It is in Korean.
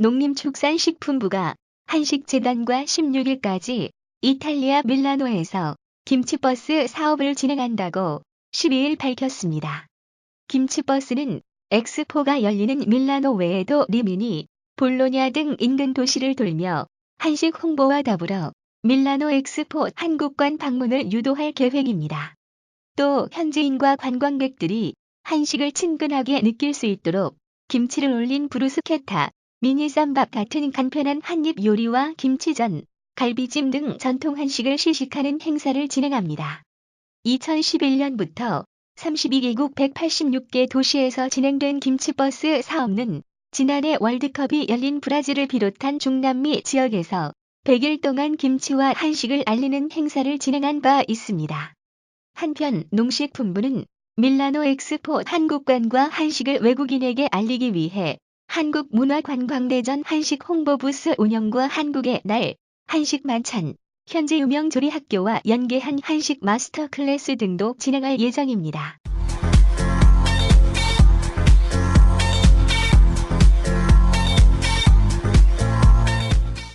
농림축산식품부가 한식재단과 16일까지 이탈리아 밀라노에서 김치버스 사업을 진행한다고 12일 밝혔습니다. 김치버스는 엑스포가 열리는 밀라노 외에도 리미니, 볼로냐 등 인근 도시를 돌며 한식 홍보와 더불어 밀라노 엑스포 한국관 방문을 유도할 계획입니다. 또 현지인과 관광객들이 한식을 친근하게 느낄 수 있도록 김치를 올린 브루스케타, 미니쌈밥 같은 간편한 한입 요리와 김치전, 갈비찜 등 전통 한식을 시식하는 행사를 진행합니다. 2011년부터 32개국 186개 도시에서 진행된 김치버스 사업은 지난해 월드컵이 열린 브라질을 비롯한 중남미 지역에서 100일 동안 김치와 한식을 알리는 행사를 진행한 바 있습니다. 한편 농식품부는 밀라노 엑스포 한국관과 한식을 외국인에게 알리기 위해 한국문화관광대전 한식 홍보부스 운영과 한국의 날, 한식 만찬, 현지 유명 조리 학교와 연계한 한식 마스터 클래스 등도 진행할 예정입니다.